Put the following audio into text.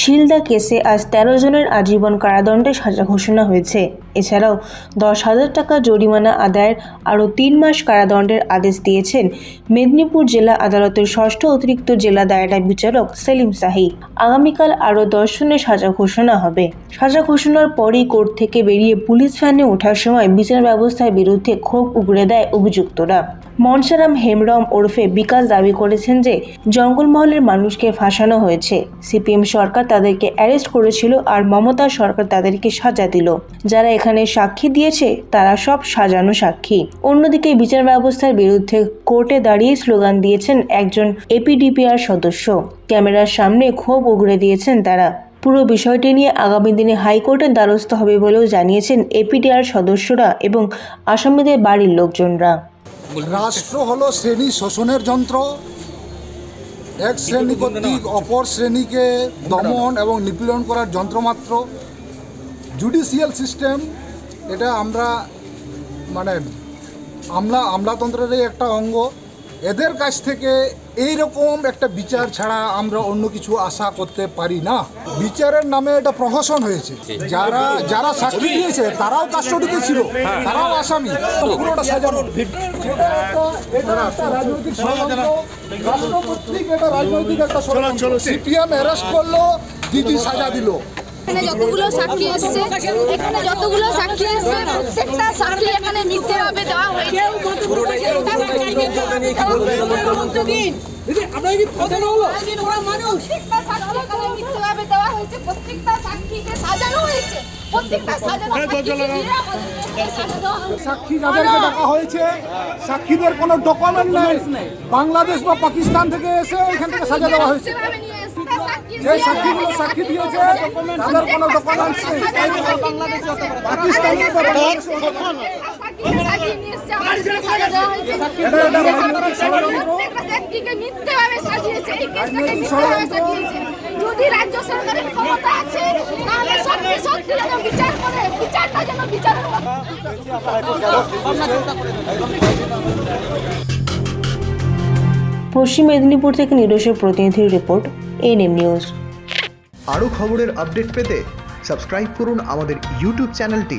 শিলদা কেসে আজ তেরো জনের আজীবন কারাদণ্ডের সাজা ঘোষণা হয়েছে। এছাড়াও দশ হাজার টাকা জরিমানা আদায়ের আরও তিন মাস কারাদণ্ডের আদেশ দিয়েছেন মেদিনীপুর জেলা আদালতের ষষ্ঠ অতিরিক্ত জেলা দায়রা বিচারক সেলিম সাহি আগামীকাল আরও দশ জনের সাজা ঘোষণা হবে। সাজা ঘোষণার পরই কোর্ট থেকে বেরিয়ে পুলিশ ভ্যানে ওঠার সময় বিচার ব্যবস্থার বিরুদ্ধে ক্ষোভ উগড়ে দেয় অভিযুক্তরা। মনসারাম হেমরম ওরফে বিকাশ দাবি করেছেন যে, জঙ্গলমহলের মানুষকে ফাঁসানো হয়েছে। সিপিএম সরকার তাদেরকে অ্যারেস্ট করেছিল আর মমতা সরকার তাদেরকে সাজা দিল। যারা এখানে সাক্ষী দিয়েছে, তারা সব সাজানো সাক্ষী। অন্যদিকে বিচার ব্যবস্থার বিরুদ্ধে কোর্টে দাঁড়িয়ে স্লোগান দিয়েছেন একজন এপিডিপিআর সদস্য। ক্যামেরার সামনে ক্ষোভ উগড়ে দিয়েছেন তারা। পুরো বিষয়টি নিয়ে আগামী দিনে হাইকোর্টের দ্বারস্থ হবে বলেও জানিয়েছেন এপিডিআর সদস্যরা এবং আসামিদের বাড়ির লোকজনরা। রাষ্ট্র হলো শ্রেণি শোষণের যন্ত্র। এক শ্রেণি কর্তৃক অপর শ্রেণীকে দমন এবং নিপীড়ন করার যন্ত্রমাত্র। জুডিশিয়াল সিস্টেম এটা আমরা মানে আমলা, আমলাতন্ত্রেরই একটা অঙ্গ। এদের কাছ থেকে এই রকম একটা বিচার ছাড়া আমরা অন্য কিছু আশা করতে পারি না। বিচারের নামে এটা প্রহসন হয়েছে। যারা যারা সাক্ষী দিয়েছে, তারাও কাস্টডিতে ছিল, তারাও আসামি। পুরোটা সাজানো। সিপিএম অ্যারেস্ট করল, দিদি সাজা দিল। যতগুলো সাক্ষী এসছে, এখানে যতগুলো সাক্ষী এসছে, প্রত্যেকটা সাক্ষী এখানে মিথ্যে ভাবে দেওয়া হয়েছে। সাক্ষী যাদেরকে হয়েছে। সাক্ষীদের কোনো ডকুমেন্ট নেই। বাংলাদেশ বা পাকিস্তান থেকে এসে এখান থেকে সাজা দেওয়া হয়েছে। যে সাক্ষীগুলো সাক্ষী দিয়েছে, তাদের কোনো ডকুমেন্টস নেই। পাকিস্তানি যদি রাজ্য সরকারের ক্ষমতা আছে তাহলে সত্যি সত্যি যেন বিচার করে বিচারটা যেন বিচারের মতো পশ্চিম মেদিনীপুর থেকে নিরসের প্রতিনিধির রিপোর্ট এনএম নিউজ আরও খবরের আপডেট পেতে সাবস্ক্রাইব করুন আমাদের ইউটিউব চ্যানেলটি।